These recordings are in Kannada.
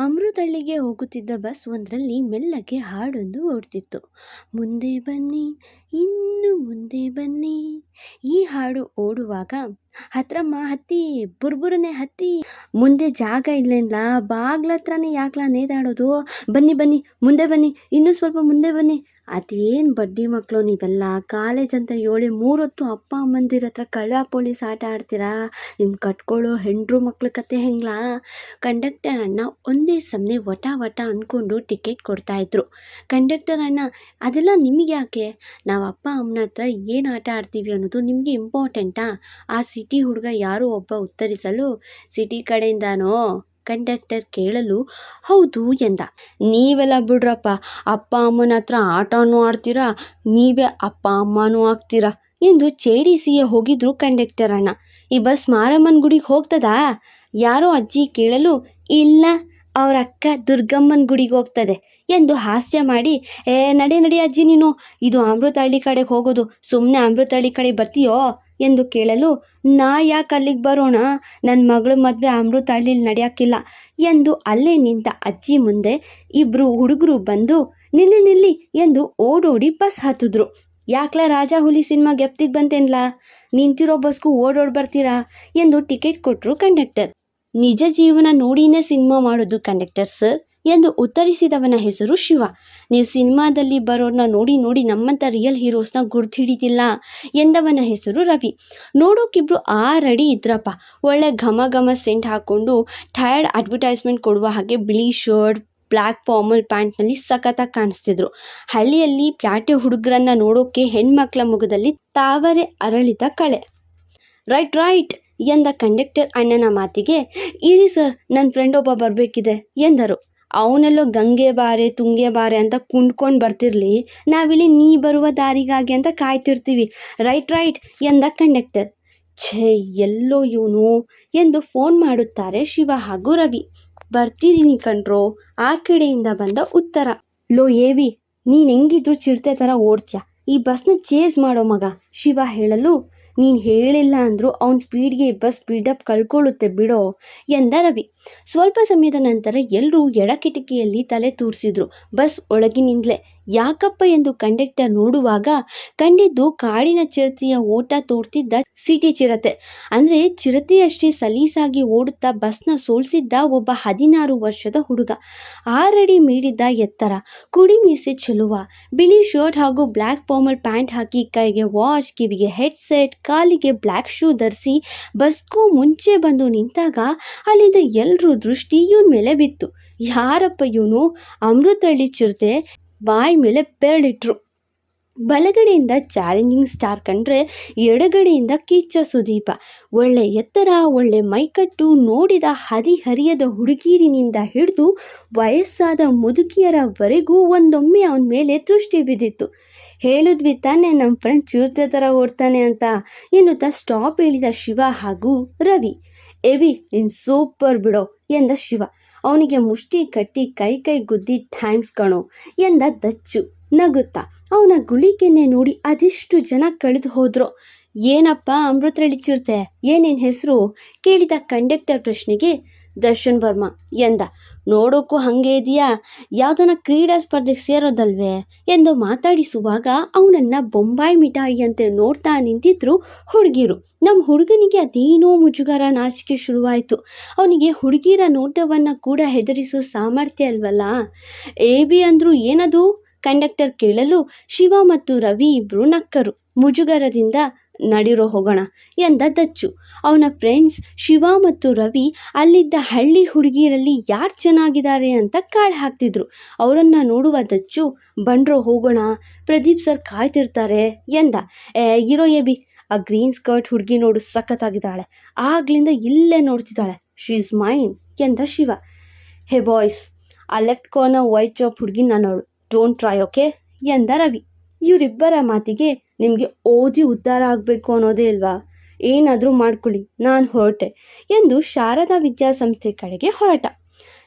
ಅಮೃತಹಳ್ಳಿಗೆ ಹೋಗುತ್ತಿದ್ದ ಬಸ್ ಒಂದರಲ್ಲಿ ಮೆಲ್ಲಗೆ ಹಾಡೊಂದು ಓಡ್ತಿತ್ತು. ಮುಂದೆ ಬನ್ನಿ, ಇನ್ನು ಮುಂದೆ ಬನ್ನಿ ಈ ಹಾಡು ಓಡುವಾಗ, ಹತ್ರಮ್ಮ, ಹತ್ತಿ, ಬುರ್ಬುರನೆ ಹತ್ತಿ, ಮುಂದೆ ಜಾಗ ಇಲ್ಲೇನಲ್ಲ ಬಾಗ್ಲ ಹತ್ರನೇ ಯಾಕ್ಲ ನೇದಾಡೋದು? ಬನ್ನಿ ಬನ್ನಿ, ಮುಂದೆ ಬನ್ನಿ, ಇನ್ನೂ ಸ್ವಲ್ಪ ಮುಂದೆ ಬನ್ನಿ ಅದೇನು ಬಡ್ಡಿ ಮಕ್ಕಳು ನೀವೆಲ್ಲ? ಕಾಲೇಜ್ ಅಂತ ಹೇಳಿ ಮೂರೊತ್ತು ಅಪ್ಪ ಅಮ್ಮಂದಿರ ಹತ್ರ ಕಳ್ಳ ಪೊಲೀಸ್ ಆಟ ಆಡ್ತೀರಾ? ನಿಮ್ಮ ಕಟ್ಕೊಳ್ಳೋ ಹೆಂಡ್ರು ಮಕ್ಳ ಕತೆ ಹೆಂಗ್ಲಾ? ಕಂಡಕ್ಟರ್ ಅಣ್ಣ ಒಂದೇ ಸಮನೆ ವಟ ವಟ ಅಂದ್ಕೊಂಡು ಟಿಕೆಟ್ ಕೊಡ್ತಾಯಿದ್ರು ಕಂಡಕ್ಟರ್ ಅಣ್ಣ, ಅದೆಲ್ಲ ನಿಮಗೆ ಯಾಕೆ? ನಾವು ಅಪ್ಪ ಅಮ್ಮನ ಹತ್ರ ಏನು ಆಟ ಆಡ್ತೀವಿ ಅನ್ನೋದು ನಿಮಗೆ ಇಂಪಾರ್ಟೆಂಟಾ ಆ? ಸಿಟಿ ಹುಡುಗ ಯಾರೋ ಒಬ್ಬ ಉತ್ತರಿಸಲು? ಸಿಟಿ ಕಡೆಯಿಂದಾನೋ? ಕಂಡಕ್ಟರ್ ಕೇಳಲು, ಹೌದು ಎಂದ. ನೀವೆಲ್ಲ ಬಿಡ್ರಪ್ಪ, ಅಪ್ಪ ಅಮ್ಮನ ಹತ್ರ ಆಟನೂ ಆಡ್ತೀರಾ, ನೀವೇ ಅಪ್ಪ ಅಮ್ಮನೂ ಆಗ್ತೀರಾ? ಎಂದು ಚೇಡಿಸಿಯೇ ಹೋಗಿದ್ರು ಕಂಡಕ್ಟರ್ ಅಣ್ಣ. ಈ ಬಸ್ ಮಾರಮ್ಮನ ಗುಡಿಗೆ ಹೋಗ್ತದಾ? ಯಾರೋ ಅಜ್ಜಿ ಕೇಳಲು, ಇಲ್ಲ, ಅವ್ರ ಅಕ್ಕ ದುರ್ಗಮ್ಮನ ಗುಡಿಗೆ ಹೋಗ್ತದೆ ಎಂದು ಹಾಸ್ಯ ಮಾಡಿ, ಏ, ನಡೆ, ನಡಿ ಅಜ್ಜಿ ನೀನು, ಇದು ಅಮೃತಹಳ್ಳಿ ಕಡೆಗೆ ಹೋಗೋದು ಸುಮ್ಮನೆ ಅಮೃತಹಳ್ಳಿ ಕಡೆ ಬರ್ತೀಯೋ? ಎಂದು ಕೇಳಲು, ನಾ ಯಾಕೆ ಅಲ್ಲಿಗೆ ಬರೋಣ? ನನ್ನ ಮಗಳ ಮದುವೆ ಅಮೃತ ಹಳ್ಳಿಲಿ ನಡೆಯೋಕ್ಕಿಲ್ಲ ಎಂದು ಅಲ್ಲೇ ನಿಂತ ಅಜ್ಜಿ ಮುಂದೆ ಇಬ್ಬರು ಹುಡುಗರು ಬಂದು, ನಿಲ್ಲಿ ನಿಲ್ಲಿ ಎಂದು ಓಡೋಡಿ ಬಸ್ ಹತ್ತಿದ್ರು. ಯಾಕ್ಲ ರಾಜ ಹುಲಿ ಸಿನಿಮಾ ಗೆಪ್ತಿಗೆ ಬಂತೇನ್ಲ? ನಿಂತಿರೋ ಬಸ್ಗೂ ಓಡೋಡಿ ಬರ್ತೀರಾ? ಎಂದು ಟಿಕೆಟ್ ಕೊಟ್ಟರು ಕಂಡಕ್ಟರ್. ನಿಜ ಜೀವನ ನೋಡಿನೇ ಸಿನಿಮಾ ಮಾಡೋದು ಕಂಡಕ್ಟರ್ ಸರ್ ಎಂದು ಉತ್ತರಿಸಿದವನ ಹೆಸರು ಶಿವ. ನೀವು ಸಿನಿಮಾದಲ್ಲಿ ಬರೋರನ್ನ ನೋಡಿ ನೋಡಿ ನಮ್ಮಂಥ ರಿಯಲ್ ಹೀರೋಸ್ನ ಗುರ್ತಿಡಿತಿಲ್ಲ ಎಂದವನ ಹೆಸರು ರವಿ. ನೋಡೋಕ್ಕಿಬ್ರು ರೆಡಿ ಇದ್ರಪ್ಪ. ಒಳ್ಳೆ ಘಮ ಘಮ ಸೆಂಟ್ ಹಾಕ್ಕೊಂಡು ಟಯರ್ಡ್ ಅಡ್ವರ್ಟೈಸ್ಮೆಂಟ್ ಕೊಡುವ ಹಾಗೆ ಬಿಳಿ ಶರ್ಟ್ ಬ್ಲ್ಯಾಕ್ ಫಾರ್ಮಲ್ ಪ್ಯಾಂಟ್ನಲ್ಲಿ ಸಖತ್ತಾಗಿ ಕಾಣಿಸ್ತಿದ್ರು. ಹಳ್ಳಿಯಲ್ಲಿ ಪ್ಯಾಟೆ ಹುಡುಗರನ್ನ ನೋಡೋಕೆ ಹೆಣ್ಮಕ್ಳ ಮುಖದಲ್ಲಿ ತಾವರೆ ಅರಳಿದ ಕಳೆ. ರೈಟ್ ರೈಟ್ ಎಂದ ಕಂಡಕ್ಟರ್ ಅಣ್ಣನ ಮಾತಿಗೆ, ಇರಿ ಸರ್ ನನ್ನ ಫ್ರೆಂಡ್ ಒಬ್ಬ ಬರಬೇಕಿದೆ ಎಂದರು. ಅವನೆಲ್ಲೋ ಗಂಗೆ ಬಾರೆ, ತುಂಗೆ ಬಾರೆ ಅಂತ ಕುಂಡ್ಕೊಂಡು ಬರ್ತಿರ್ಲಿ, ನಾವಿಲ್ಲಿ ನೀ ಬರುವ ದಾರಿಗಾಗಿ ಅಂತ ಕಾಯ್ತಿರ್ತೀವಿ. ರೈಟ್ ರೈಟ್ ಎಂದ ಕಂಡಕ್ಟರ್ ಛೇ, ಎಲ್ಲೋ ಇವನು ಎಂದು ಫೋನ್ ಮಾಡುತ್ತಾರೆ ಶಿವ ಹಾಗೂ ರವಿ. ಬರ್ತಿದ್ದೀನಿ ಕಣ್ರೋ, ಆ ಕಡೆಯಿಂದ ಬಂದ ಉತ್ತರ. ಲೋ, ಏವಿ, ನೀನು ಹೆಂಗಿದ್ರು ಚಿರತೆ ಥರ ಓಡ್ತೀಯ? ಈ ಬಸ್ನ ಚೇಸ್ ಮಾಡೋ ಮಗ, ಶಿವ ಹೇಳಲು ನೀನು ಹೇಳಿಲ್ಲ ಅಂದರೂ ಅವನ ಸ್ಪೀಡ್ಗೆ ಬಸ್ ಸ್ಪೀಡಪ್ ಕಳ್ಕೊಳ್ಳುತ್ತೆ ಬಿಡೋ ಎಂದ ರವಿ. ಸ್ವಲ್ಪ ಸಮಯದ ನಂತರ ಎಲ್ಲರೂ ಎಡ ಕಿಟಕಿಯಲ್ಲಿ ತಲೆ ತೂರಿಸಿದ್ರು. ಬಸ್ ಒಳಗಿನಿಂದಲೇ ಯಾಕಪ್ಪ ಎಂದು ಕಂಡಕ್ಟರ್ ನೋಡುವಾಗ ಕಂಡಿದ್ದು ಕಾಡಿನ ಚಿರತೆಯ ಓಟ ತೋರ್ತಿದ್ದ ಸಿಟಿ ಚಿರತೆ. ಅಂದರೆ ಚಿರತೆಯಷ್ಟೇ ಸಲೀಸಾಗಿ ಓಡುತ್ತಾ ಬಸ್ನ ಸೋಲ್ಸಿದ್ದ ಒಬ್ಬ ಹದಿನಾರು ವರ್ಷದ ಹುಡುಗ. ಆರಡಿ ಮೀರಿದ್ದ ಎತ್ತರ. ಕುಡಿ ಮೀಸೆ ಚೆಲುವ. ಬಿಳಿ ಶರ್ಟ್ ಹಾಗೂ ಬ್ಲ್ಯಾಕ್ ಪಾಮಲ್ ಪ್ಯಾಂಟ್ ಹಾಕಿ ಕೈಗೆ ವಾಚ್, ಕಿವಿಗೆ ಹೆಡ್ಸೆಟ್, ಕಾಲಿಗೆ ಬ್ಲ್ಯಾಕ್ ಶೂ ಧರಿಸಿ ಬಸ್ಗೂ ಮುಂಚೆ ಬಂದು ನಿಂತಾಗ ಅಲ್ಲಿದ್ದ ಎಲ್ಲರೂ ದೃಷ್ಟಿ ಇವ್ರ ಮೇಲೆ ಬಿತ್ತು. ಯಾರಪ್ಪ ಇವನು? ಅಮೃತಹಳ್ಳಿ ಚಿರತೆ ಬಾಯಿ ಮೇಲೆ ಬೆರಳಿಟ್ರು. ಬಲಗಡೆಯಿಂದ ಚಾಲೆಂಜಿಂಗ್ ಸ್ಟಾರ್ ಕಂಡ್ರೆ ಎಡಗಡೆಯಿಂದ ಕಿಚ್ಚ ಸುದೀಪ. ಒಳ್ಳೆ ಎತ್ತರ, ಒಳ್ಳೆ ಮೈಕಟ್ಟು ನೋಡಿದ ಹರಿಹರಿಯದ ಹುಡುಗೀರಿನಿಂದ ಹಿಡಿದು ವಯಸ್ಸಾದ ಮುದುಕಿಯರವರೆಗೂ ಒಂದೊಮ್ಮೆ ಅವನ ಮೇಲೆ ದೃಷ್ಟಿ ಬಿದ್ದಿತ್ತು. ಹೇಳಿದ್ವಿ ತಾನೇ ನಮ್ಮ ಫ್ರೆಂಡ್ ಚಿರತೆ ಥರ ಓಡ್ತಾನೆ ಅಂತ ಎನ್ನುತ್ತಾ ಸ್ಟಾಪ್ ಹೇಳಿದ ಶಿವ ಹಾಗೂ ರವಿ. ಎವಿ, ನೀನು ಸೂಪರ್ ಬಿಡೋ ಎಂದ ಶಿವ. ಅವನಿಗೆ ಮುಷ್ಟಿ ಕಟ್ಟಿ ಕೈ ಕೈ ಗುದ್ದಿ ಥ್ಯಾಂಕ್ಸ್ ಕಣೋ ಎಂದ ದಚ್ಚು. ನಗುತ್ತಾ, ಅವನ ಗುಳಿಗೆನೆ ನೋಡಿ ಅದೆಷ್ಟು ಜನ ಕಳೆದು ಹೋದ್ರು. ಏನಪ್ಪ ಅಮೃತ ಚಿರತೆ, ಏನೇನು ಹೆಸರು? ಕೇಳಿದ ಕಂಡಕ್ಟರ್ ಪ್ರಶ್ನೆಗೆ, ದರ್ಶನ್ ವರ್ಮಾ ಎಂದ. ನೋಡೋಕ್ಕೂ ಹಾಗೆ ಇದೆಯಾ? ಯಾವುದನ್ನ ಕ್ರೀಡಾ ಸ್ಪರ್ಧೆಗೆ ಸೇರೋದಲ್ವೇ? ಎಂದು ಮಾತಾಡಿಸುವಾಗ ಅವನನ್ನು ಬೊಂಬಾಯಿ ಮಿಠಾಯಿ ಅಂತೆ ನೋಡ್ತಾ ನಿಂತಿದ್ರು ಹುಡುಗಿರು. ನಮ್ಮ ಹುಡುಗನಿಗೆ ಅದೇನೋ ಮುಜುಗರ ನಾಚಿಕೆ ಶುರುವಾಯಿತು. ಅವನಿಗೆ ಹುಡುಗಿರ ನೋಟವನ್ನು ಕೂಡ ಹೆದರಿಸೋ ಸಾಮರ್ಥ್ಯ ಅಲ್ವಲ್ಲ ಎ ಬಿ ಅಂದ್ರು ಏನದು? ಕಂಡಕ್ಟರ್ ಕೇಳಲು ಶಿವ ಮತ್ತು ರವಿ ಇಬ್ಬರು ನಕ್ಕರು. ಮುಜುಗರದಿಂದ ನಡಿರೋ ಹೋಗೋಣ ಎಂದ ದಚ್ಚು. ಅವನ ಫ್ರೆಂಡ್ಸ್ ಶಿವ ಮತ್ತು ರವಿ ಅಲ್ಲಿದ್ದ ಹಳ್ಳಿ ಹುಡುಗಿಯರಲ್ಲಿ ಯಾರು ಚೆನ್ನಾಗಿದ್ದಾರೆ ಅಂತ ಕಾಳು ಹಾಕ್ತಿದ್ರು. ಅವರನ್ನು ನೋಡುವ ದಚ್ಚು, ಬಂಡ್ರೋ, ಹೋಗೋಣ. ಪ್ರದೀಪ್ ಸರ್ ಕಾಯ್ತಿರ್ತಾರೆ ಎಂದ. ಏ, ಇರೋ ಎಬಿ. ಆ ಗ್ರೀನ್ ಸ್ಕರ್ಟ್ ಹುಡುಗಿ ನೋಡು ಸಖತ್ತಾಗಿದ್ದಾಳೆ. ಆಗ್ಲಿಂದ ಇಲ್ಲೇ ನೋಡ್ತಿದ್ದಾಳೆ. ಶಿ ಇಸ್ ಮೈನ್ ಎಂದ ಶಿವ. ಹೇ ಬಾಯ್ಸ್, ಆ ಲೆಫ್ಟ್ ಕಾರ್ನರ್ ವೈಟ್ ಚಾಪ್ ಹುಡುಗಿ ನನ್ನವಳು. ಡೋಂಟ್ ಟ್ರೈ ಓಕೆ ಎಂದ ರವಿ, ಇವರಿಬ್ಬರ ಮಾತಿಗೆ ನಿಮಗೆ ಓದಿ ಉದ್ಧಾರ ಆಗಬೇಕು ಅನ್ನೋದೇ ಇಲ್ವಾ? ಏನಾದರೂ ಮಾಡ್ಕೊಳ್ಳಿ, ನಾನು ಹೊರಟೆ, ಎಂದು ಶಾರದಾ ವಿದ್ಯಾಸಂಸ್ಥೆ ಕಡೆಗೆ ಹೊರಟ.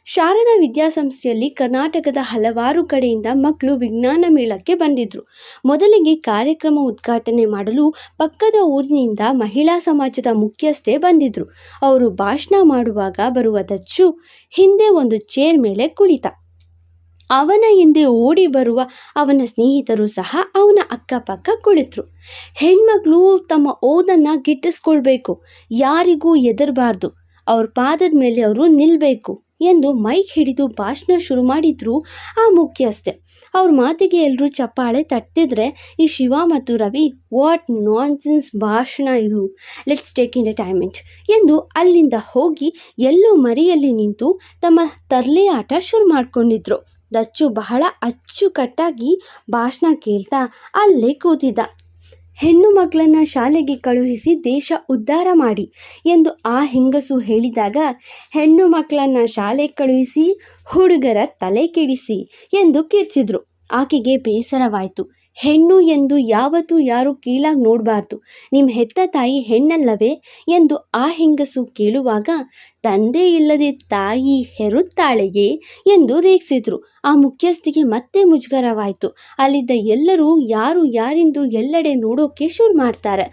ಶಾರದಾ ವಿದ್ಯಾಸಂಸ್ಥೆಯಲ್ಲಿ ಕರ್ನಾಟಕದ ಹಲವಾರು ಕಡೆಯಿಂದ ಮಕ್ಕಳು ವಿಜ್ಞಾನ ಮೇಳಕ್ಕೆ ಬಂದಿದ್ರು. ಮೊದಲಿಗೆ ಕಾರ್ಯಕ್ರಮ ಉದ್ಘಾಟನೆ ಮಾಡಲು ಪಕ್ಕದ ಊರಿನಿಂದ ಮಹಿಳಾ ಸಮಾಜದ ಮುಖ್ಯಸ್ಥೆ ಬಂದಿದ್ರು. ಅವರು ಭಾಷಣ ಮಾಡುವಾಗ ಬರುವ ದಚ್ಚು ಹಿಂದೆ ಒಂದು ಚೇರ್ ಮೇಲೆ ಕುಳಿತ. ಅವನ ಹಿಂದೆ ಓಡಿ ಬರುವ ಅವನ ಸ್ನೇಹಿತರು ಸಹ ಅವನ ಅಕ್ಕಪಕ್ಕ ಕುಳಿತರು. ಹೆಣ್ಮಕ್ಳು ತಮ್ಮ ಓದನ್ನು ಗಿಟ್ಟಿಸ್ಕೊಳ್ಬೇಕು, ಯಾರಿಗೂ ಎದರಬಾರ್ದು ಅವ್ರ ಪಾದದ ಮೇಲೆ ಅವರು ನಿಲ್ಲಬೇಕು ಎಂದು ಮೈಕ್ ಹಿಡಿದು ಭಾಷಣ ಶುರು ಮಾಡಿದ್ರು ಆ ಮುಖ್ಯಸ್ಥೆ. ಅವ್ರ ಮಾತಿಗೆ ಎಲ್ಲರೂ ಚಪ್ಪಾಳೆ ತಟ್ಟಿದ್ರೆ, ಈ ಶಿವ ಮತ್ತು ರವಿ, ವಾಟ್ ನಾನ್ಸೆನ್ಸ್ ಭಾಷಣ ಇದು? ಲೆಟ್ಸ್ ಟೇಕ್ ಇನ್ ಟೈಮೆಂಟ್ ಎಂದು ಅಲ್ಲಿಂದ ಹೋಗಿ ಎಲ್ಲೋ ಮರಿಯಲ್ಲಿ ನಿಂತು ತಮ್ಮ ತರಲೆ ಆಟ ಶುರು ಮಾಡ್ಕೊಂಡಿದ್ರು. ದಚ್ಚು ಬಹಳ ಅಚ್ಚುಕಟ್ಟಾಗಿ ಭಾಷಣ ಕೇಳ್ತಾ ಅಲ್ಲೇ ಕೂತಿದ್ದ. ಹೆಣ್ಣು ಮಕ್ಕಳನ್ನ ಶಾಲೆಗೆ ಕಳುಹಿಸಿ ದೇಶ ಉದ್ಧಾರ ಮಾಡಿ ಎಂದು ಆ ಹೆಂಗಸು ಹೇಳಿದಾಗ, ಹೆಣ್ಣು ಮಕ್ಕಳನ್ನು ಶಾಲೆ ಕಳುಹಿಸಿ ಹುಡುಗರ ತಲೆ ಕೆಡಿಸಿ ಎಂದು ಕಿರ್ಚಿದ್ರು. ಆಕೆಗೆ ಬೇಸರವಾಯಿತು. ಹೆಣ್ಣು ಎಂದು ಯಾವತ್ತೂ ಯಾರು ಕೀಳಾಗಿ ನೋಡಬಾರ್ದು. ನಿಮ್ಮ ಹೆತ್ತ ತಾಯಿ ಹೆಣ್ಣಲ್ಲವೇ ಎಂದು ಆ ಹೆಂಗಸು ಕೇಳುವಾಗ ತಂದೆ ಇಲ್ಲದೆ ತಾಯಿ ಹೆರುತ್ತಾಳೆಗೆ ಎಂದು ರೇಗಿಸಿದ್ರು. ಆ ಮುಖ್ಯಸ್ಥಿಗೆ ಮತ್ತೆ ಮುಜುಗರವಾಯಿತು. ಅಲ್ಲಿದ್ದ ಎಲ್ಲರೂ ಯಾರು ಯಾರೆಂದು ಎಲ್ಲೆಡೆ ನೋಡೋಕೆ ಶುರು ಮಾಡ್ತಾರೆ.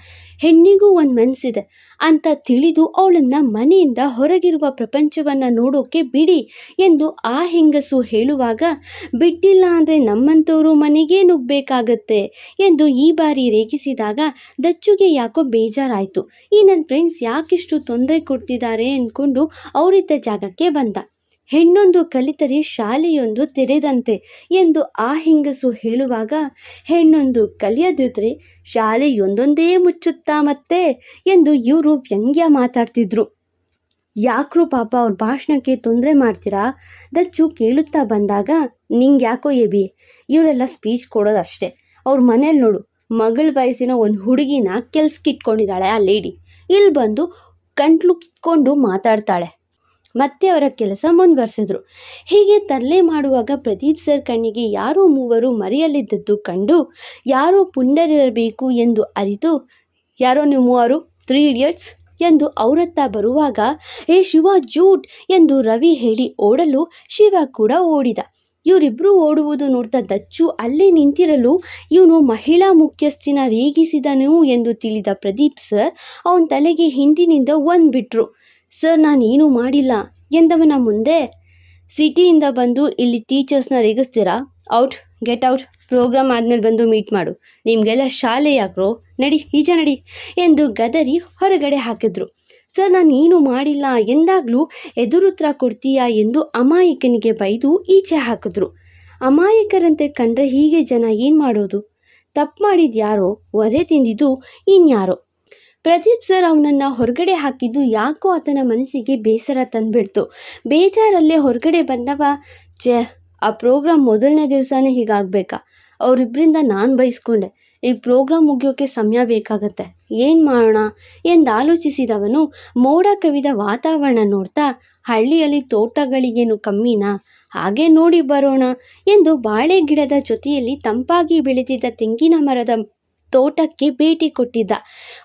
ಹೆಣ್ಣಿಗೂ ಒಂದು ಮನಸ್ಸಿದೆ ಅಂತ ತಿಳಿದು ಅವಳನ್ನು ಮನೆಯಿಂದ ಹೊರಗಿರುವ ಪ್ರಪಂಚವನ್ನು ನೋಡೋಕೆ ಬಿಡಿ ಎಂದು ಆ ಹೆಂಗಸು ಹೇಳುವಾಗ, ಬಿಟ್ಟಿಲ್ಲ ಅಂದರೆ ನಮ್ಮಂಥವರು ಮನೆಗೆ ನುಗ್ಗಬೇಕಾಗತ್ತೆ ಎಂದು ಈ ಬಾರಿ ರೇಗಿಸಿದಾಗ ದಚ್ಚುಗೆ ಯಾಕೋ ಬೇಜಾರಾಯಿತು. ಈ ನನ್ನ ಫ್ರೆಂಡ್ಸ್ ಯಾಕಿಷ್ಟು ತೊಂದರೆ ಕೊಡ್ತಿದ್ದಾರೆ ಅಂದ್ಕೊಂಡು ಅವರಿದ್ದ ಜಾಗಕ್ಕೆ ಬಂದ. ಹೆಣ್ಣೊಂದು ಕಲಿತರೆ ಶಾಲೆಯೊಂದು ತೆರೆದಂತೆ ಎಂದು ಆ ಹೆಂಗಸು ಹೇಳುವಾಗ, ಹೆಣ್ಣೊಂದು ಕಲಿಯದಿದ್ರೆ ಶಾಲೆಯೊಂದೊಂದೇ ಮುಚ್ಚುತ್ತಾ ಮತ್ತೆ ಎಂದು ಇವರು ವ್ಯಂಗ್ಯ ಮಾತಾಡ್ತಿದ್ರು. ಯಾಕ್ರೂ ಪಾಪ ಅವ್ರ ಭಾಷಣಕ್ಕೆ ತೊಂದರೆ ಮಾಡ್ತೀರಾ? ದಚ್ಚು ಕೇಳುತ್ತಾ ಬಂದಾಗ ನಿಂಗೆ ಯಾಕೋ ಎಬಿ, ಇವರೆಲ್ಲ ಸ್ಪೀಚ್ ಕೊಡೋದಷ್ಟೇ. ಅವ್ರ ಮನೇಲಿ ನೋಡು, ಮಗಳ ವಯಸ್ಸಿನ ಒಂದು ಹುಡುಗಿನ ಕೆಲ್ಸಕ್ಕಿಟ್ಕೊಂಡಿದ್ದಾಳೆ ಆ ಲೇಡಿ ಇಲ್ಲಿ ಬಂದು ಗಂಟ್ಲು ಕಿತ್ಕೊಂಡು ಮಾತಾಡ್ತಾಳೆ. ಮತ್ತೆ ಅವರ ಕೆಲಸ ಮುಂದುವರೆಸಿದ್ರು. ಹೀಗೆ ತರಲೆ ಮಾಡುವಾಗ ಪ್ರದೀಪ್ ಸರ್ ಕಣ್ಣಿಗೆ ಯಾರೋ ಮೂವರು ಮರೆಯಲ್ಲಿದ್ದದ್ದು ಕಂಡು, ಯಾರೋ ಪುಂಡರಿರಬೇಕು ಎಂದು ಅರಿತು, ಯಾರೋ ನೀವು ಮೂವರು? ತ್ರೀ ಇಡಿಯಟ್ಸ್ ಎಂದು ಅವರತ್ತ ಬರುವಾಗ, ಏ ಶಿವ, ಜೂಟ್! ಎಂದು ರವಿ ಹೇಳಿ ಓಡಲು ಶಿವ ಕೂಡ ಓಡಿದ. ಇವರಿಬ್ಬರು ಓಡುವುದು ನೋಡ್ತಾ ದಚ್ಚು ಅಲ್ಲೇ ನಿಂತಿರಲು ಇವನು ಮಹಿಳಾ ಮುಖ್ಯಸ್ಥಿನ ರೇಗಿಸಿದನು ಎಂದು ತಿಳಿದ ಪ್ರದೀಪ್ ಸರ್, ಅವನ ತಲೆಗೆ ಹಿಂದಿನಿಂದ ಒಂದು ಬಿಟ್ರು. ಸರ್, ನಾನೇನು ಮಾಡಿಲ್ಲ ಎಂದವನ ಮುಂದೆ, ಸಿಟಿಯಿಂದ ಬಂದು ಇಲ್ಲಿ ಟೀಚರ್ಸ್ನ ರೇಗಿಸ್ತೀರಾ? ಔಟ್, ಗೆಟ್ ಔಟ್ ಪ್ರೋಗ್ರಾಮ್ ಆದಮೇಲೆ ಬಂದು ಮೀಟ್ ಮಾಡು. ನಿಮಗೆಲ್ಲ ಶಾಲೆ ಯಾಕ್ರೋ ನಡಿ, ಈಚೆ ನಡಿ ಎಂದು ಗದರಿ ಹೊರಗಡೆ ಹಾಕಿದ್ರು. ಸರ್, ನಾನು ಏನು ಮಾಡಿಲ್ಲ. ಎಂದಾಗಲೂ ಎದುರುತ್ರ ಕೊಡ್ತೀಯಾ ಎಂದು ಅಮಾಯಕನಿಗೆ ಬೈದು ಈಚೆ ಹಾಕಿದ್ರು. ಅಮಾಯಕರಂತೆ ಕಂಡ್ರೆ ಹೀಗೆ ಜನ ಏನು ಮಾಡೋದು? ತಪ್ಪು ಮಾಡಿದ ಯಾರೋ? ವಧೆ ತಿಂದಿದ್ದು ಇನ್ಯಾರೋ? ಪ್ರದೀಪ್ ಸರ್ ಅವನನ್ನು ಹೊರಗಡೆ ಹಾಕಿದ್ದು ಯಾಕೋ ಆತನ ಮನಸ್ಸಿಗೆ ಬೇಸರ ತಂದುಬಿಡ್ತು. ಬೇಜಾರಲ್ಲೇ ಹೊರಗಡೆ ಬಂದವ? ಛೇ, ಆ ಪ್ರೋಗ್ರಾಮ್ ಮೊದಲನೇ ದಿವಸನೇ ಹೀಗಾಗಬೇಕಾ? ಅವರಿಬ್ಬರಿಂದ ನಾನು ಬಯಸ್ಕೊಂಡೆ ಈ ಪ್ರೋಗ್ರಾಮ್ ಮುಗಿಯೋಕ್ಕೆ ಸಮಯ ಬೇಕಾಗತ್ತೆ. ಏನು ಮಾಡೋಣ? ಎಂದಾಲೋಚಿಸಿದವನು ಮೋಡ ಕವಿದ ವಾತಾವರಣ ನೋಡ್ತಾ, ಹಳ್ಳಿಯಲ್ಲಿ ತೋಟಗಳಿಗೇನು ಕಮ್ಮಿನಾ? ಹಾಗೆ ನೋಡಿ ಬರೋಣ ಎಂದು ಬಾಳೆ ಗಿಡದ ಜೊತೆಯಲ್ಲಿ ತಂಪಾಗಿ ಬೆಳೆದಿದ್ದ ತೆಂಗಿನ ಮರದ ತೋಟಕ್ಕೆ ಭೇಟಿ ಕೊಟ್ಟಿದ್ದ.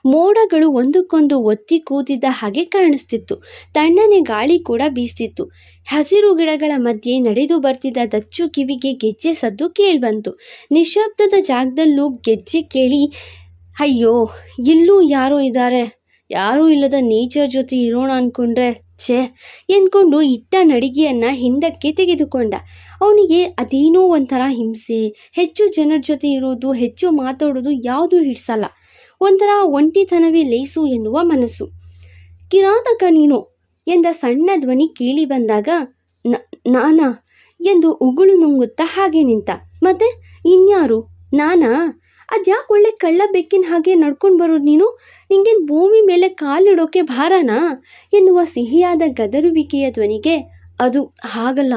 ಮೋಡಗಳು ಒಂದಕ್ಕೊಂದು ಒತ್ತಿ ಕೂದಿದ್ದ ಹಾಗೆ ಕಾಣಿಸ್ತಿತ್ತು. ತಣ್ಣನೆ ಗಾಳಿ ಕೂಡ ಬೀಸ್ತಿತ್ತು. ಹಸಿರು ಗಿಡಗಳ ಮಧ್ಯೆ ನಡೆದು ಬರ್ತಿದ್ದ ದಚ್ಚು ಕಿವಿಗೆ ಗೆಜ್ಜೆ ಸದ್ದು ಕೇಳಿಬಂತು. ನಿಶಬ್ದದ ಜಾಗದಲ್ಲೂ ಗೆಜ್ಜೆ ಕೇಳಿ, ಅಯ್ಯೋ, ಇಲ್ಲೂ ಯಾರೋ ಇದ್ದಾರೆ. ಯಾರೂ ಇಲ್ಲದ ನೇಚರ್ ಜೊತೆ ಇರೋಣ ಅಂದ್ಕೊಂಡ್ರೆ ಛೇ, ಎಂದ್ಕೊಂಡು ಇಟ್ಟ ನಡಿಗೆಯನ್ನು ಹಿಂದಕ್ಕೆ ತೆಗೆದುಕೊಂಡ. ಅವನಿಗೆ ಅದೇನೋ ಒಂಥರ ಹಿಂಸೆ, ಹೆಚ್ಚು ಜನರ ಜೊತೆ ಇರೋದು, ಹೆಚ್ಚು ಮಾತಾಡೋದು ಯಾವುದೂ ಹಿಡ್ಸಲ್ಲ. ಒಂಥರ ಒಂಟಿತನವೇ ಲೇಸು ಎನ್ನುವ ಮನಸ್ಸು. ಕಿರಾತಕ ನೀನು ಎಂದ ಸಣ್ಣ ಧ್ವನಿ ಕೇಳಿ ಬಂದಾಗ ನಾನಾ ಎಂದು ಉಗುಳು ನುಂಗುತ್ತಾ ಹಾಗೆ ನಿಂತ. ಮತ್ತೆ ಇನ್ಯಾರು? ನಾನಾ? ಅದ್ಯಾಕೆ ಒಳ್ಳೆ ಕಳ್ಳ ಬೆಕ್ಕಿನ ಹಾಗೆ ನಡ್ಕೊಂಡು ಬರೋದು ನೀನು? ನಿಂಗೇನು ಭೂಮಿ ಮೇಲೆ ಕಾಲಿಡೋಕೆ ಭಾರನಾ? ಎನ್ನುವ ಸಿಹಿಯಾದ ಗದರುವಿಕೆಯ ಧ್ವನಿಗೆ ಅದು ಹಾಗಲ್ಲ.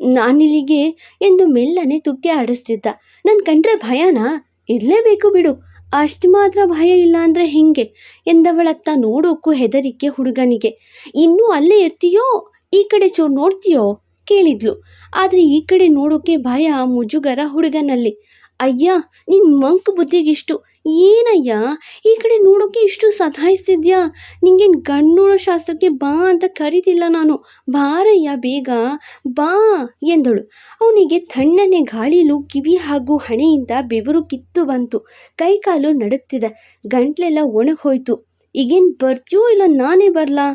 ನಾನಿಲ್ಲಿಗೆ ಎಂದು ಮೆಲ್ಲನೆ ತುಕ್ಕೆ ಆಡಿಸ್ತಿದ್ದ. ನನ್ನ ಕಂಡ್ರೆ ಭಯನಾ? ಇರಲೇಬೇಕು ಬಿಡು. ಅಷ್ಟು ಮಾತ್ರ ಭಯ ಇಲ್ಲ ಅಂದರೆ ಹಿಂಗೆ? ಎಂದವಳತ್ತ ನೋಡೋಕ್ಕೂ ಹೆದರಿಕೆ ಹುಡುಗನಿಗೆ. ಇನ್ನೂ ಅಲ್ಲೇ ಇರ್ತೀಯೋ? ಈ ಕಡೆ ಚೂರು ನೋಡ್ತೀಯೋ? ಕೇಳಿದ್ಲು. ಆದರೆ ಈ ಕಡೆ ನೋಡೋಕೆ ಭಯ ಮುಜುಗರ ಹುಡುಗನಲ್ಲಿ. ಅಯ್ಯ ನಿನ್ನ ಮಂಕ್ ಬುದ್ಧಿಗಿಷ್ಟು ಏನಯ್ಯ, ಈ ಕಡೆ ನೋಡೋಕೆ ಇಷ್ಟು ಸತಾಯಿಸ್ತಿದ್ಯಾ? ನಿಂಗೇನು ನೋಡೋ ಶಾಸ್ತ್ರಕ್ಕೆ ಬಾ ಅಂತ ಕರೀತಿಲ್ಲ ನಾನು. ಬಾರಯ್ಯ, ಬೇಗ ಬಾ ಎಂದಳು. ಅವನಿಗೆ ತಣ್ಣನೆ ಗಾಳಿಲು ಕಿವಿ ಹಾಗೂ ಹಣೆಯಿಂದ ಬೆವರು ಕಿತ್ತು ಬಂತು. ಕೈಕಾಲು ನಡುಗ್ತಿದೆ ಗಂಟ್ಲೆಲ್ಲ ಒಣಗೋಯ್ತು ಈಗೇನು ಬರ್ತೀಯೋ ಇಲ್ಲ ನಾನೇ ಬರಲಾ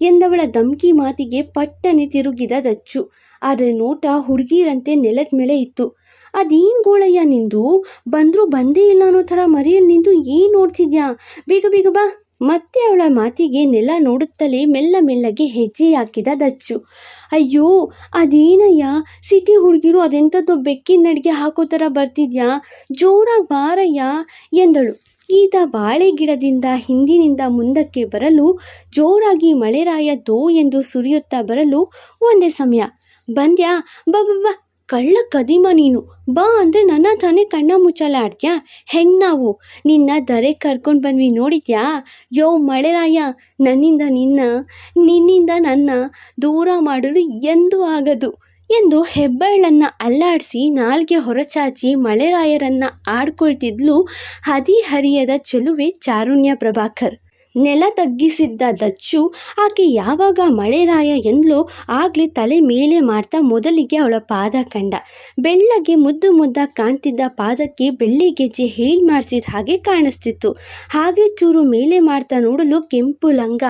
ಎಂದವಳ ಧಮ್ಕಿ ಮಾತಿಗೆ ಪಟ್ಟನೆ ತಿರುಗಿದ ದಚ್ಚು. ಆದರೆ ನೋಟ ಹುಡುಗಿರಂತೆ ನೆಲದ ಮೇಲೆ ಇತ್ತು. ಅದೇನು ಗೋಳಯ್ಯ ನಿಂದು? ಬಂದರೂ ಬಂದೇ ಇಲ್ಲ ಅನ್ನೋ ಥರ ಮರೆಯಲ್ಲಿ ನಿಂದು ಏನು ನೋಡ್ತಿದ್ಯಾ? ಬೇಗ ಬೇಗ ಬಾ. ಮತ್ತೆ ಅವಳ ಮಾತಿಗೆ ನೆಲ ನೋಡುತ್ತಲೇ ಮೆಲ್ಲ ಮೆಲ್ಲಗೆ ಹೆಜ್ಜೆ ಹಾಕಿದ ದಚ್ಚು. ಅಯ್ಯೋ, ಅದೇನಯ್ಯ? ಸಿಟಿ ಹುಡುಗಿರು ಅದೆಂಥದ್ದು ಬೆಕ್ಕಿನ ನಡಿಗೆ ಹಾಕೋ ಥರ ಬರ್ತಿದ್ಯಾ? ಜೋರಾಗಿ ಬಾರಯ್ಯ, ಎಂದಳು. ಈತ ಬಾಳೆ ಗಿಡದಿಂದ ಹಿಂದಿನಿಂದ ಮುಂದಕ್ಕೆ ಬರಲು, ಜೋರಾಗಿ ಮಳೆರಾಯ ದೋ ಎಂದು ಸುರಿಯುತ್ತಾ ಬರಲು ಒಂದೇ ಸಮಯ. ಬಂದ್ಯಾ? ಬಾ. ಕಳ್ಳ ಕದಿಮ ನೀನು. ಬಾ ಅಂದರೆ ನನ್ನ ತಾನೇ ಕಣ್ಣ ಮುಚ್ಚಾಲೆ ಆಡ್ತ್ಯಾ ಹೆಂಗೆ ನಾವು? ನಿನ್ನ ದರೆ ಕರ್ಕೊಂಡು ಬಂದ್ವಿ ನೋಡಿದ್ಯಾ? ಯೋ ಮಳೆರಾಯ, ನನ್ನಿಂದ ನಿನ್ನ, ನಿನ್ನಿಂದ ನನ್ನ ದೂರ ಮಾಡಲು ಎಂದೂ ಆಗದು. ಎಂದು ಹೆಬ್ಬೆಳ್ಳನ್ನು ಅಲ್ಲಾಡಿಸಿ ನಾಲ್ಗೆ ಹೊರಚಾಚಿ ಮಳೆರಾಯರನ್ನು ಆಡ್ಕೊಳ್ತಿದ್ಲು ಹದಿಹರಿಯದ ಚೆಲುವೆ ಚಾರುಣ್ಯ ಪ್ರಭಾಕರ್. ನೆಲ ತಗ್ಗಿಸಿದ್ದ ದಚ್ಚು, ಆಕೆ ಯಾವಾಗ ಮಳೆರಾಯ ಎಂದ್ಲೋ ಆಗಲೇ ತಲೆ ಮೇಲೆ ಮಾಡ್ತಾ ಮೊದಲಿಗೆ ಅವಳ ಪಾದ ಕಂಡ. ಬೆಳ್ಳಗೆ ಮುದ್ದು ಮುದ್ದ ಕಾಣ್ತಿದ್ದ ಪಾದಕ್ಕೆ ಬೆಳ್ಳಿ ಗೆಜ್ಜೆ ಹೇಳಿ ಮಾಡಿಸಿದ ಹಾಗೆ ಕಾಣಿಸ್ತಿತ್ತು. ಹಾಗೆ ಚೂರು ಮೇಲೆ ಮಾಡ್ತಾ ನೋಡಲು ಕೆಂಪು ಲಂಗ.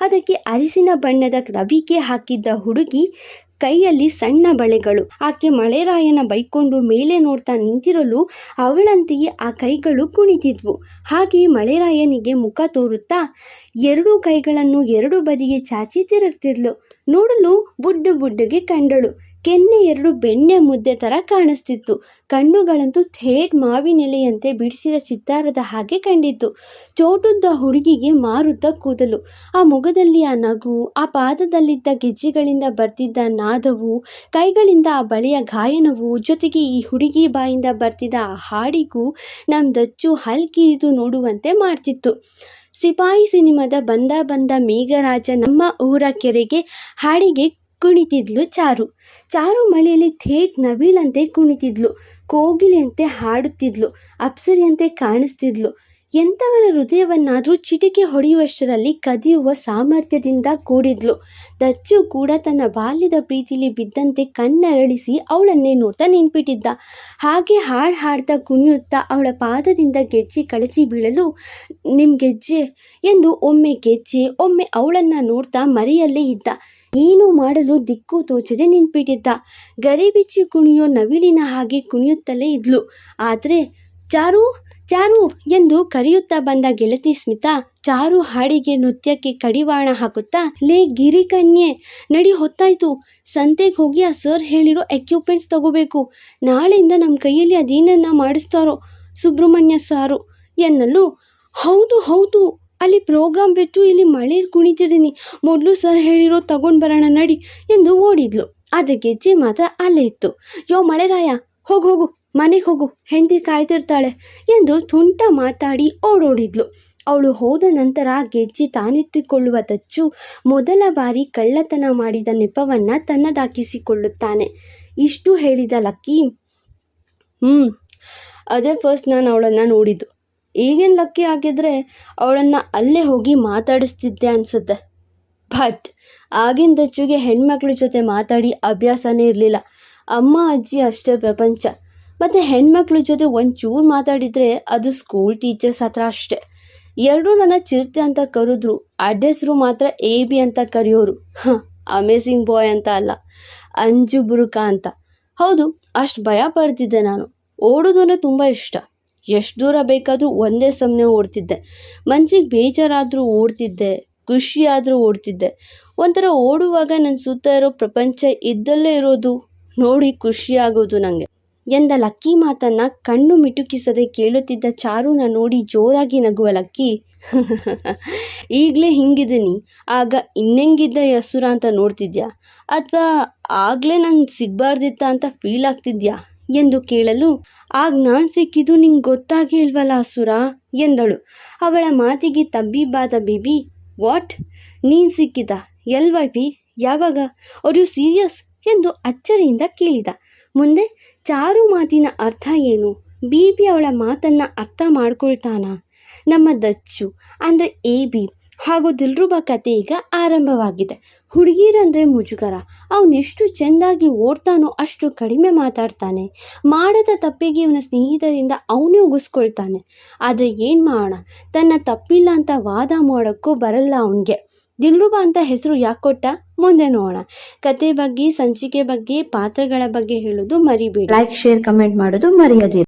ಅದಕ್ಕೆ ಅರಿಸಿನ ಬಣ್ಣದ ರವಿಕೆ ಹಾಕಿದ್ದ ಹುಡುಗಿ ಕೈಯಲ್ಲಿ ಸಣ್ಣ ಬಳೆಗಳು. ಆಕೆ ಮಳೆರಾಯನ ಬೈಕೊಂಡು ಮೇಲೆ ನೋಡ್ತಾ ನಿಂತಿರಲು ಅವಳಂತೆಯೇ ಆ ಕೈಗಳು ಕುಣಿತಿದ್ವು. ಹಾಗೆ ಮಳೆರಾಯನಿಗೆ ಮುಖ ತೋರುತ್ತಾ ಎರಡೂ ಕೈಗಳನ್ನು ಎರಡು ಬದಿಗೆ ಚಾಚಿ ತಿರುಗ್ತಿದ್ಲು. ನೋಡಲು ಬುಡ್ಡು ಬುಡ್ಡುಗೆ ಕಂಡಳು. ಕೆನ್ನೆ ಎರಡು ಬೆಣ್ಣೆ ಮುದ್ದೆ ಥರ ಕಾಣಿಸ್ತಿತ್ತು. ಕಣ್ಣುಗಳಂತೂ ಥೇಟ್ ಮಾವಿನೆಲೆಯಂತೆ ಬಿಡಿಸಿದ ಚಿತ್ತಾರದ ಹಾಗೆ ಕಂಡಿತ್ತು. ಚೋಟುದ್ದ ಹುಡುಗಿಗೆ ಮಾರುತ್ತ ಕೂದಲು. ಆ ಮೊಗದಲ್ಲಿ ಆ ನಗು, ಆ ಪಾದದಲ್ಲಿದ್ದ ಗೆಜ್ಜೆಗಳಿಂದ ಬರ್ತಿದ್ದ ನಾದವು, ಕೈಗಳಿಂದ ಆ ಬಳೆಯ ಗಾಯನವು, ಜೊತೆಗೆ ಈ ಹುಡುಗಿ ಬಾಯಿಂದ ಬರ್ತಿದ್ದ ಆ ಹಾಡಿಗೂ ನಮ್ಮ ದಚ್ಚು ನೋಡುವಂತೆ ಮಾಡ್ತಿತ್ತು. ಸಿಪಾಯಿ ಸಿನಿಮಾದ ಬಂದ ಬಂದ ಮೇಘರಾಜ ನಮ್ಮ ಊರ ಕೆರೆಗೆ ಹಾಡಿಗೆ ಕುಣಿತಿದ್ಲು ಚಾರು. ಚಾರು ಮಳೆಯಲ್ಲಿ ಥೇಟ್ ನವಿಲಂತೆ ಕುಣಿತಿದ್ಲು. ಕೋಗಿಲೆಯಂತೆ ಹಾಡುತ್ತಿದ್ಲು. ಅಪ್ಸರಿಯಂತೆ ಕಾಣಿಸ್ತಿದ್ಲು. ಎಂಥವರ ಹೃದಯವನ್ನಾದರೂ ಚಿಟಿಕೆ ಹೊಡೆಯುವಷ್ಟರಲ್ಲಿ ಕದಿಯುವ ಸಾಮರ್ಥ್ಯದಿಂದ ಕೂಡಿದ್ಲು. ದಚ್ಚು ಕೂಡ ತನ್ನ ಬಾಲ್ಯದ ಪ್ರೀತಿಲಿ ಬಿದ್ದಂತೆ ಕಣ್ಣರಳಿಸಿ ಅವಳನ್ನೇ ನೋಡ್ತಾ ನಿಂತ್ಬಿಟ್ಟಿದ್ದ. ಹಾಗೆ ಹಾಡು ಹಾಡ್ತಾ ಕುಣಿಯುತ್ತಾ ಅವಳ ಪಾದದಿಂದ ಗೆಜ್ಜೆ ಕಳಚಿ ಬೀಳಲು ನಿಮ್ಮ ಗೆಜ್ಜೆ ಎಂದು ಒಮ್ಮೆ ಗೆಜ್ಜೆ, ಒಮ್ಮೆ ಅವಳನ್ನು ನೋಡ್ತಾ ಮರೆಯಲ್ಲೇ ಇದ್ದ. ಏನು ಮಾಡಲು ದಿಕ್ಕು ತೋಚದೆ ನಿಂತ್ಬಿಟ್ಟಿದ್ದ. ಗರಿಬಿಚ್ಚಿ ಕುಣಿಯೋ ನವಿಲಿನ ಹಾಗೆ ಕುಣಿಯುತ್ತಲೇ ಇದ್ಲು. ಆದರೆ, ಚಾರು ಚಾರು ಎಂದು ಕರೆಯುತ್ತಾ ಬಂದ ಗೆಳತಿ ಸ್ಮಿತಾ, ಚಾರು ಹಾಡಿಗೆ ನೃತ್ಯಕ್ಕೆ ಕಡಿವಾಣ ಹಾಕುತ್ತಾ, ಲೇ ಗಿರಿ ಕಣ್ಯೆ ನಡಿ ಹೊತ್ತಾಯ್ತು. ಸಂತೆಗೆ ಹೋಗಿ ಆ ಸರ್ ಹೇಳಿರೋ ಎಕ್ವಿಪ್ಮೆಂಟ್ಸ್ ತಗೋಬೇಕು. ನಾಳೆಯಿಂದ ನಮ್ಮ ಕೈಯಲ್ಲಿ ಅದೇನನ್ನ ಮಾಡಿಸ್ತಾರೋ ಸುಬ್ರಹ್ಮಣ್ಯ ಸಾರು ಎನ್ನಲು. ಹೌದು ಹೌದು. ಅಲ್ಲಿ ಪ್ರೋಗ್ರಾಮ್ ಬಿಟ್ಟು ಇಲ್ಲಿ ಮಳೆ ಕುಣಿತಿದ್ದೀನಿ. ಮೊದಲು ಸರ್ ಹೇಳಿರೋ ತಗೊಂಡು ಬರೋಣ ನಡಿ ಎಂದು ಓಡಿದ್ಲು. ಆದರೆ ಗೆಜ್ಜೆ ಮಾತ್ರ ಅಲ್ಲೇ ಇತ್ತು. ಯೋ ಮಳೆರಾಯ, ಹೋಗು ಹೋಗು, ಮನೆಗೆ ಹೋಗು, ಹೆಂಡತಿ ಕಾಯ್ತಿರ್ತಾಳೆ ಎಂದು ತುಂಟ ಮಾತಾಡಿ ಓಡೋಡಿದ್ಲು. ಅವಳು ಹೋದ ನಂತರ ಗೆಜ್ಜೆ ತಾನೆತ್ತಿಕೊಳ್ಳುವ ದಚ್ಚು ಮೊದಲ ಬಾರಿ ಕಳ್ಳತನ ಮಾಡಿದ ನೆಪವನ್ನು ತನ್ನದಾಕಿಸಿಕೊಳ್ಳುತ್ತಾನೆ ಇಷ್ಟು ಹೇಳಿದ ಲಕ್ಕಿ ಹ್ಞೂ ಅದೇ ಫಸ್ಟ್ ನಾನು ಅವಳನ್ನು ನೋಡಿದ್ದು. ಈಗಿನ ಲಕ್ಕಿ ಆಗಿದ್ರೆ ಅವಳನ್ನು ಅಲ್ಲೇ ಹೋಗಿ ಮಾತಾಡಿಸ್ತಿದ್ದೆ ಅನಿಸುತ್ತೆ. ಬಟ್ ಆಗಿನ ದಚ್ಚುಗೆ ಹೆಣ್ಮಕ್ಳ ಜೊತೆ ಮಾತಾಡಿ ಅಭ್ಯಾಸನೇ ಇರಲಿಲ್ಲ. ಅಮ್ಮ, ಅಜ್ಜಿ ಅಷ್ಟೇ ಪ್ರಪಂಚ. ಮತ್ತು ಹೆಣ್ಮಕ್ಳ ಜೊತೆ ಒಂಚೂರು ಮಾತಾಡಿದರೆ ಅದು ಸ್ಕೂಲ್ ಟೀಚರ್ಸ್ ಹತ್ರ ಅಷ್ಟೇ. ಎಲ್ಲರೂ ನನ್ನ ಚಿರತೆ ಅಂತ ಕರೆದ್ರು. ಅಡ್ರೆಸ್ರು ಮಾತ್ರ ಎ ಬಿ ಅಂತ ಕರೆಯೋರು. ಹಾಂ ಅಮೇಸಿಂಗ್ ಬಾಯ್ ಅಂತ ಅಲ್ಲ. ಅಂಜು ಬುರುಕ ಅಂತ. ಹೌದು, ಅಷ್ಟು ಭಯ ಪಡ್ತಿದ್ದೆ ನಾನು. ಓಡೋದು ಅಂದರೆ ತುಂಬ ಇಷ್ಟ. ಎಷ್ಟು ದೂರ ಬೇಕಾದರೂ ಒಂದೇ ಸಮನೆ ಓಡ್ತಿದ್ದೆ. ಮನ್ಸಿಗೆ ಬೇಜಾರಾದರೂ ಓಡ್ತಿದ್ದೆ, ಖುಷಿಯಾದರೂ ಓಡ್ತಿದ್ದೆ. ಒಂಥರ ಓಡುವಾಗ ನನ್ನ ಸುತ್ತ ಇರೋ ಪ್ರಪಂಚ ಇದ್ದಲ್ಲೇ ಇರೋದು, ನೋಡಿ ಖುಷಿಯಾಗೋದು ನನಗೆ ಎಂದ ಲಕ್ಕಿ ಮಾತನ್ನು ಕಣ್ಣು ಮಿಟುಕಿಸದೆ ಕೇಳುತ್ತಿದ್ದ ಚಾರುನ ನೋಡಿ ಜೋರಾಗಿ ನಗುವ ಲಕ್ಕಿ, ಈಗಲೇ ಹಿಂಗಿದ್ದೀನಿ, ಆಗ ಇನ್ನೆಂಗಿದ್ದ ಹೆಸುರ ಅಂತ ನೋಡ್ತಿದ್ಯಾ? ಅಥವಾ ಆಗಲೇ ನಂಗೆ ಸಿಗಬಾರ್ದಿತ್ತ ಅಂತ ಫೀಲ್ ಆಗ್ತಿದ್ಯಾ? ಎಂದು ಕೇಳಲು ಆಗ ನಾನು ಸಿಕ್ಕಿದ್ದು ನಿಂಗೆ ಗೊತ್ತಾಗಿಲ್ವಲ್ಲ ಸುರ ಎಂದಳು. ಅವಳ ಮಾತಿಗೆ ತಬ್ಬಿಬ್ಬಾದ ಬಿಬಿ. ವಾಟ್? ನೀನು ಸಿಕ್ಕಿದ? ಎಲ್ವೈಪಿ ಯಾವಾಗ? ಅವರು ಸೀರಿಯಸ್? ಎಂದು ಅಚ್ಚರಿಯಿಂದ ಕೇಳಿದ. ಮುಂದೆ, ಚಾರು ಮಾತಿನ ಅರ್ಥ ಏನು? ಬಿ ಬಿ ಅವಳ ಮಾತನ್ನು ಅರ್ಥ ಮಾಡ್ಕೊಳ್ತಾನ? ನಮ್ಮ ದಚ್ಚು, ಅಂದರೆ ಎ ಬಿ, ಹಾಗೂ ದಿಲ್ರುಬ ಕತೆ ಈಗ ಆರಂಭವಾಗಿದೆ. ಹುಡುಗಿರಂದರೆ ಮುಜುಗರ. ಅವನೆಷ್ಟು ಚೆಂದಾಗಿ ಓಡ್ತಾನೋ ಅಷ್ಟು ಕಡಿಮೆ ಮಾತಾಡ್ತಾನೆ. ಮಾಡದ ತಪ್ಪಿಗೆ ಇವನ ಸ್ನೇಹಿತರಿಂದ ಅವನೇ ಉಗಿಸ್ಕೊಳ್ತಾನೆ. ಆದರೆ ಏನು ಮಾಡೋಣ? ತನ್ನ ತಪ್ಪಿಲ್ಲ ಅಂತ ವಾದ ಮಾಡೋಕ್ಕೂ ಬರಲ್ಲ ಅವನಿಗೆ. ದಿಲ್ರುಬ ಅಂತ ಹೆಸರು ಯಾಕೆ ಕೊಟ್ಟ? ಮುಂದೆ ನೋಡೋಣ. ಕತೆ ಬಗ್ಗೆ, ಸಂಚಿಕೆ ಬಗ್ಗೆ, ಪಾತ್ರಗಳ ಬಗ್ಗೆ ಹೇಳೋದು ಮರಿಬೇಡಿ. ಲೈಕ್ ಶೇರ್ ಕಮೆಂಟ್ ಮಾಡೋದು ಮರೆಯದಿರಿ.